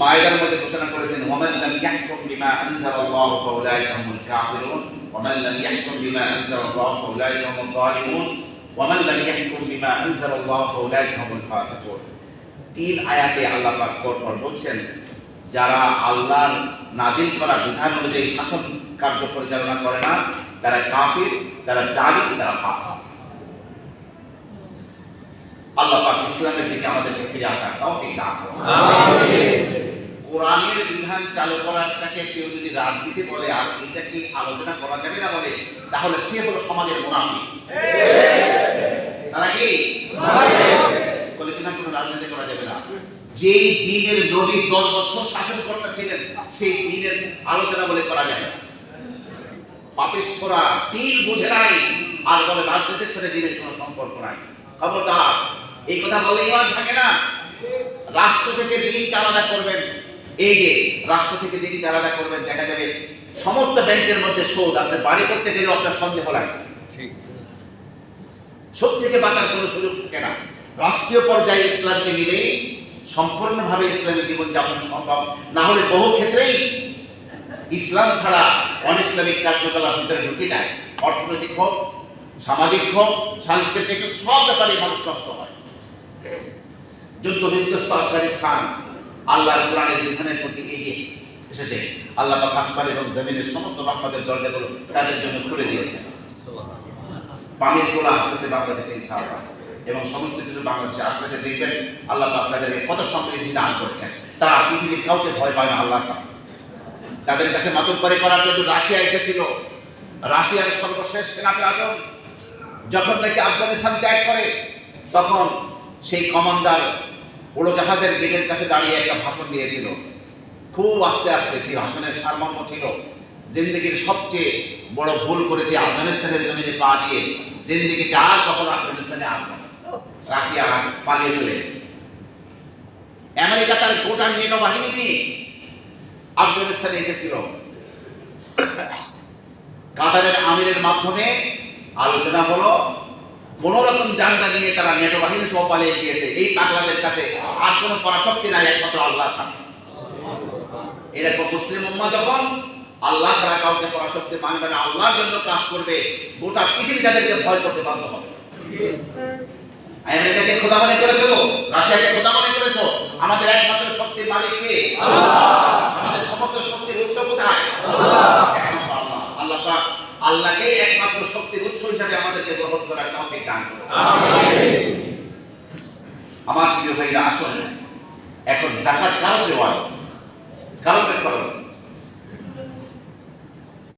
মায়েদার মধ্যে ঘোষণা করেছেন, ওয়ামান লাম ইয়াহকুম বিমা আনজালাল্লাহু ফাউলাইকা হুমুল কাফিরুন। ওয়ামান লাম ইয়াহকুম বিমা আনজালাল্লাহু ফাউলাইকা হুমুল যালিমুন। ওয়ামান লাম ইয়াহকুম বিমা আনজালাল্লাহু ফাউলাইকা হুমুল ফাসিকুন। তিন আয়াতে আল্লাহ পাক পরপর বলছেন, যারা আল্লাহর নাজিল করা বিধান অনুযায়ী শাসন কার্য পরিচালনা করে না, তারা কাফির, তারা জালিম, তারা ফাসিক আল্লাহ পাক ইসলামের দিকে আমাদেরকে ফিরে আসার তৌফিক দান করুন। কোরআনের বিধান চালু করাটাকে কেউ যদি রাজনীতি বলে আর এটা কি আলোচনা করা যাবে না বলে তাহলে সে হলো সমাজের মুনাফিক। তারা কি? বলে কিনা কোনো রাজনীতি করা যাবে না। যেই দিনের নবী দশ বছর শাসন কর্তা ছিলেন সেই দিনের আলোচনা বলে করা যাবে না। পাপিষ্ঠরা দিন বুঝে নাই আর বলে রাজনীতির সাথে দিনের কোনো সম্পর্ক নাই। খবরদার এই কথা বললে ইমান থাকে না। রাষ্ট্র থেকে দিনকে আলাদা করবেন। এই যে রাষ্ট্র থেকে দিনকে আলাদা করবেন দেখা যাবে সমস্ত ব্যাংকের মধ্যে সুদ আপনি বাড়ি করতে গেলেও আপনার সন্দেহ লাগে। সুদ থেকে বাঁচার কোনো সুযোগ থাকে না। রাষ্ট্রীয় পর্যায়ে ইসলামকে নিলেই সম্পূর্ণভাবে ইসলামী জীবনযাপন সম্ভব। না হলে বহু ক্ষেত্রেই ইসলাম ছাড়া অন ইসলামিক কার্যকলাপ ভিতরে ঢুকে যায় অর্থনৈতিক হোক সামাজিক হোক সাংস্কৃতিক হোক সব ব্যাপারে মানুষ নষ্ট হয়। যুদ্ধ বিধ্বস্ত আফগানিস্তান আল্লাহর কোরআনের বিধানের প্রতি এগিয়ে এসেছে, আল্লাহ পাক আসমান এবং জমিনের সমস্ত রহমতের দরজাগুলো তাদের জন্য খুলে দিয়েছে পানির গোলা আসতেছে বাংলাদেশে, ইনশাআল্লাহ। এবং সমস্ত কিছু বাংলাদেশে আসতেছে, দেখবেন আল্লাহ তাদেরকে কত সমৃদ্ধি দান করছেন। তারা পৃথিবীর কাউকে ভয় পায় না, আল্লাহ তাদের কাছে মাতব্বরি করার জন্য রাশিয়া এসেছিল। রাশিয়ার সর্বশেষ সেনাপতি আজম যখন নাকি আফগানিস্তান ত্যাগ করে, তখন সেই কমান্ডার উড়োজাহাজের গেটের কাছে দাঁড়িয়ে একটা ভাষণ দিয়েছিল। খুব আস্তে আস্তে সেই ভাষণের সারমর্ম ছিল, জিন্দগির সবচেয়ে বড় ভুল করেছে আফগানিস্তানের জমিনে পা দিয়ে জিন্দগিতে আর কখনো আফগানিস্তানে আসবে রাশিয়া পালিয়ে চলে গেছে। আমেরিকা তার গোটা নেটো বাহিনী নিয়ে আফগানিস্তানে এসেছিল। কাতারের আমিরের মাধ্যমে আলোচনা হলো কোন রকম জানটা নিয়ে তারা নেটো বাহিনী সহ পালিয়ে গিয়েছে। এই পাগলাদের কাছে আর কোনো পরাশক্তি নাই, একমাত্র আল্লাহ ছাড়া। এরকম মুসলিম উম্মা যখন, আল্লাহ ছাড়া কাউকে পরাশক্তি মানবে না, আল্লাহর জন্য কাজ করবে, গোটা পৃথিবী তাদেরকে ভয় করতে বাধ্য হবে। আমেরিকাকে খোদা মনে করেছ রাশিয়াকে খোদা মনে করেছ? আমাদের একমাত্র শক্তির মালিক কে? আমাদের সমস্ত শক্তির উৎস কোথায়? আল্লাহ। আল্লাহকে একমাত্র শক্তির হিসাবে আমাদেরকে গ্রহণ করার তৌফিক দান আমার প্রিয় ভাইরা আসুন। এখন জাকাত কারও দেওয়া কারও ফরজ?